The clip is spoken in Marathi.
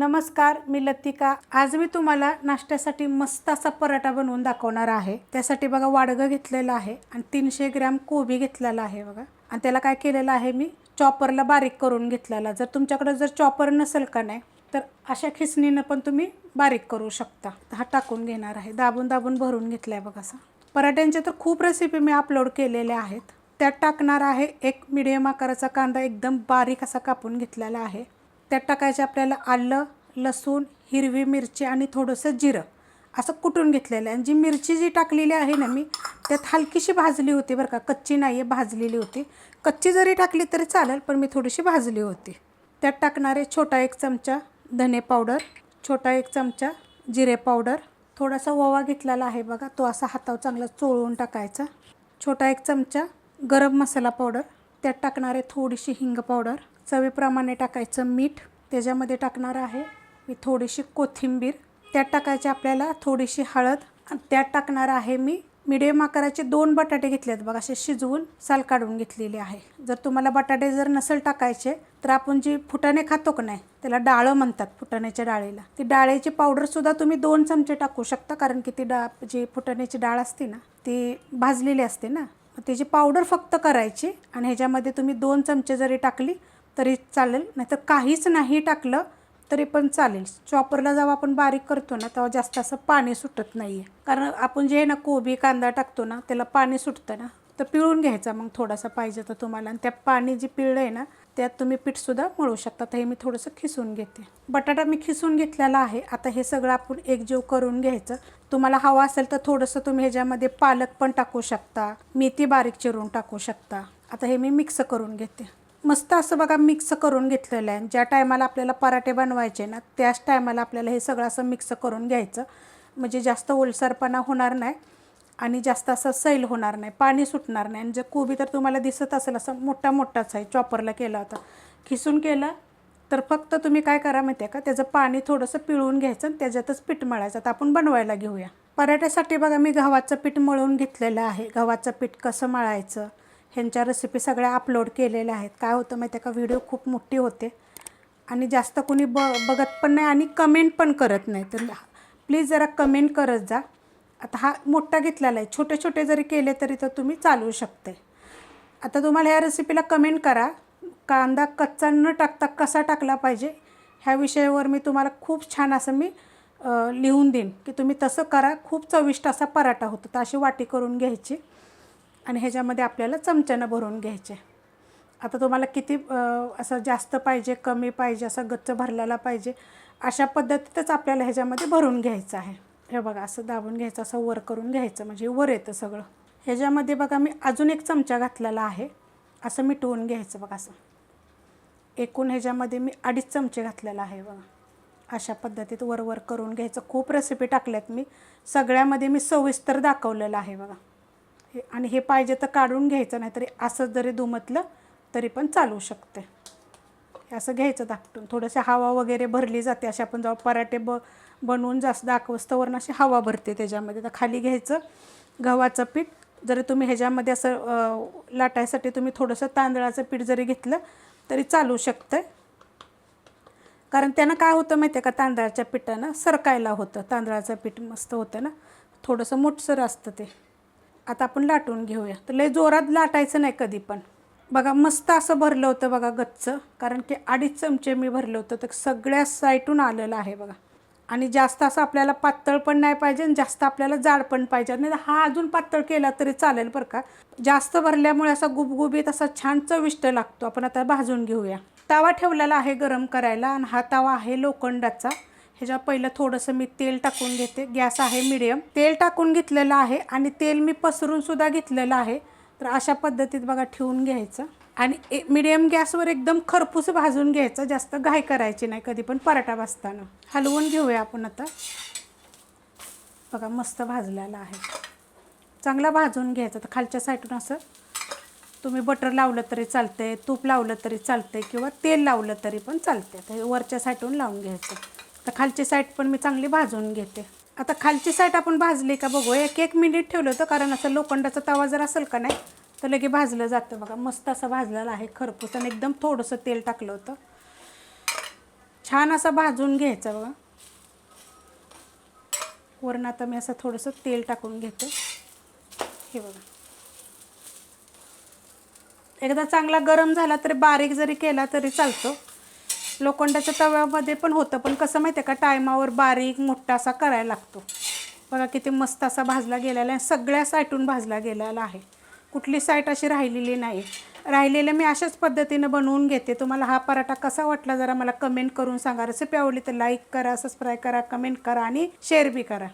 नमस्कार मी लतिका. आज मी तुम्हाला नाश्त्यासाठी मस्त असा पराठा बनवून दाखवणार आहे. त्यासाठी बघा वाडगं घेतलेलं आहे आणि तीनशे ग्रॅम कोबी घेतलेला आहे बघा. आणि त्याला काय केलेलं आहे मी? चॉपरला बारीक करून घेतलेला. जर तुमच्याकडे जर चॉपर नसेल का नाही तर अशा खिसणीनं पण तुम्ही बारीक करू शकता. हा टाकून घेणार आहे. दाबून दाबून भरून घेतला आहे बघा असा. पराठ्यांच्या तर खूप रेसिपी मी अपलोड केलेल्या आहेत. त्यात टाकणार आहे एक मिडियम आकाराचा कांदा एकदम बारीक असा कापून घेतलेला आहे. त्यात टाकायचे आपल्याला आलं लसूण हिरवी मिरची आणि थोडंसं जिरं. असं कुटून घेतलेलं आहे. आणि जी मिरची जी टाकलेली आहे ना मी त्यात हलकीशी भाजली होती बरं का. कच्ची नाही आहे भाजलेली होती. कच्ची जरी टाकली तरी चालेल पण मी थोडीशी भाजली होती. त्यात टाकणारे छोटा एक चमचा धने पावडर छोटा एक चमचा जिरे पावडर. थोडासा ओवा घेतलेला आहे बघा तो असा हातावर चांगला चोळून टाकायचा. छोटा एक चमचा गरम मसाला पावडर. त्यात टाकणारे थोडीशी हिंग पावडर. चवीप्रमाणे टाकायचं मीठ त्याच्यामध्ये टाकणार आहे मी थोडीशी कोथिंबीर. त्यात टाकायची आपल्याला थोडीशी हळद आणि त्यात टाकणार आहे मी मिडियम आकाराचे दोन बटाटे घेतले आहेत बघा असे शिजवून साल काढून घेतलेले आहे. जर तुम्हाला बटाटे जर नसेल टाकायचे तर आपण जी फुटाणे खातो का नाही त्याला डाळं म्हणतात फुटाण्याच्या डाळीला. ती डाळीची पावडरसुद्धा तुम्ही दोन चमचे टाकू शकता कारण की ती डाळ जी फुटाण्याची डाळ असते ना ती भाजलेली असते ना. त्याची पावडर फक्त करायची आणि ह्याच्यामध्ये तुम्ही दोन चमचे जरी टाकली तरी चालेल. नाहीतर काहीच नाही टाकलं तरी पण चालेल. चॉपरला जेव्हा आपण बारीक करतो ना तेव्हा जास्त असं पाणी सुटत नाही आहे कारण आपण जे आहे ना कोबी कांदा टाकतो ना त्याला पाणी सुटतं ना तर पिळून घ्यायचा मग थोडासा पाहिजे तर तुम्हाला. आणि त्या पाणी जे पिळलं आहे ना त्यात तुम्ही पीठसुद्धा मळू शकता. तर हे मी थोडंसं खिसून घेते. बटाटा मी खिसून घेतलेला आहे. आता हे सगळं आपण एकजीव करून घ्यायचं. तुम्हाला हवा असेल तर थोडंसं तुम्ही ह्याच्यामध्ये पालक पण टाकू शकता. मेथी बारीक चिरून टाकू शकता. आता हे मी मिक्स करून घेते. मस्त असं बघा मिक्स करून घेतलेलं आहे. ज्या टायमाला आपल्याला पराठे बनवायचे ना त्याच टायमाला आपल्याला हे सगळं असं मिक्स करून घ्यायचं. म्हणजे जास्त ओलसरपणा होणार नाही आणि जास्त असं सैल होणार नाही पाणी सुटणार नाही. आणि जर कोबी तर तुम्हाला दिसत असेल असं मोठा मोठाच आहे चॉपरला केला होता. खिसून केलं तर फक्त तुम्ही काय करा माहिती आहे का? त्याचं पाणी थोडंसं पिळून घ्यायचं आणि त्याच्यातच पीठ मळायचं. तर आपण बनवायला घेऊया. पराठ्यासाठी बघा मी गव्हाचं पीठ मळून घेतलेलं आहे. गव्हाचं पीठ कसं मळायचं? ह्यांच्या रेसिपी सगळ्या अपलोड केलेल्या आहेत. काय होतं माहिती आहे का? व्हिडिओ खूप मोठी होते. आणि जास्त कोणी ब बघत पण नाही आणि कमेंट पण करत नाही. तर प्लीज जरा कमेंट करत जा. आता हा मोठा घेतलेला आहे. छोटे छोटे जरी केले तरी तर तुम्ही चालवू शकते आता तुम्हाला ह्या रेसिपीला कमेंट करा. कांदा कच्चा न टाकता कसा टाकला पाहिजे? ह्या विषयावर मी तुम्हाला खूप छान असं मी लिहून देईन. की तुम्ही तसं करा. खूप चविष्ट असा पराठा होतो. तर अशी वाटी करून घ्यायची. आणि ह्याच्यामध्ये आपल्याला चमच्यानं भरून घ्यायचे. आता तुम्हाला किती असं जास्त पाहिजे कमी पाहिजे असं गच्च भरलेला पाहिजे अशा पद्धतीतच आपल्याला ह्याच्यामध्ये भरून घ्यायचं आहे. हे बघा असं दाबून घ्यायचं असं वर करून घ्यायचं म्हणजे वर येतं सगळं. ह्याच्यामध्ये बघा मी अजून एक चमचा घातलेला आहे. असं मिटवून घ्यायचं बघा असं. एकूण ह्याच्यामध्ये मी अडीच चमचे घातलेला आहे बघा. अशा पद्धतीत वर वर करून घ्यायचं. खूप रेसिपी टाकल्यात मी. सगळ्यामध्ये मी सविस्तर दाखवलेलं आहे बघा. हे आणि हे पाहिजे तर काढून घ्यायचं नाही तरी असं जरी दुमतलं तरी पण चालू शकते. हे असं घ्यायचं दाखटून थोडंसं हवा वगैरे भरली जाते असे आपण जेव्हा पराठे ब बनवून जास्त दाखवस्तवरून अशी हवा भरते त्याच्यामध्ये. तर खाली घ्यायचं गव्हाचं पीठ. जरी तुम्ही ह्याच्यामध्ये असं लाटायसाठी तुम्ही थोडंसं तांदळाचं पीठ जरी घेतलं तरी चालू शकतं. कारण त्यानं काय होतं माहिती आहे का तांदळाच्या पिठानं सरकायला होतं. तांदळाचं पीठ मस्त होतं ना. थोडंसं मोठसर असतं ते. आता आपण लाटून घेऊया. तर लय जोरात लाटायचं नाही कधी पण. बघा मस्त असं भरलं होतं बघा गच्च. कारण की अडीच चमचे मी भरलं होतं. तर सगळ्या साईटून आलेलं आहे बघा. आणि जास्त असं आपल्याला पातळ पण नाही पाहिजे आणि जास्त आपल्याला जाड पण पाहिजे. नाही हा अजून पातळ केला तरी चालेल बरं का. जास्त भरल्यामुळे असा गुबगुबीत असा छान चविष्ट लागतो. आपण आता भाजून घेऊया. तवा ठेवलेला आहे गरम करायला आणि हा तवा आहे लोखंडाचा. ह्याच्यावर पहिलं थोडंसं मी तेल टाकून घेते. गॅस आहे मिडियम तेल टाकून घेतलेलं आहे आणि तेल मी पसरून सुद्धा घेतलेलं आहे. तर अशा पद्धतीत बघा ठेवून घ्यायचं. आणि ए मिडियम गॅसवर एकदम खरपूस भाजून घ्यायचं. जास्त घाई करायची नाही कधी पण पराठा भाजताना. हलवून घेऊया आपण आता. बघा मस्त भाजलेला आहे. चांगला भाजून घ्यायचा. तर खालच्या साईडून असं तुम्ही बटर लावलं तरी चालतंय तूप लावलं तरी चालतंय किंवा तेल लावलं तरी पण चालते तर हे वरच्या साईडून लावून घ्यायचं. तर खालची साईड पण मी चांगली भाजून घेते. आता खालची साईड आपण भाजली का बघू एक एक मिनिट ठेवलं होतं कारण असं लोखंडाचा तवा जर असेल का नाही तर लगे भाजलं जातं बघा. मस्त असं भाजलेलं आहे खरपूस आणि एकदम थोडंसं तेल टाकलं होतं. छान असं भाजून घ्यायचा बघा. वरून आता मी असं थोडंसं तेल टाकून घेते. हे बघा. एकदा चांगला गरम झाला तरी बारीक जरी केला तरी चालतो. लोखंडाच्या तव्यामध्ये पण होतं पण कसं माहिती आहे का टायमावर बारीक मोठा असा करायला लागतो. बघा किती मस्त असा भाजला गेलेला आहे सगळ्या साईटून भाजला गेलेला आहे. कुठली साईट अशी राहिलेली नाही. राहिलेलं मी अशाच पद्धतीनं बनवून घेते. तुम्हाला हा पराठा कसा वाटला जरा मला कमेंट करून सांगा. रेसिपी आवडली तर लाईक करा सबस्क्राईब करा कमेंट करा आणि शेअर बी करा.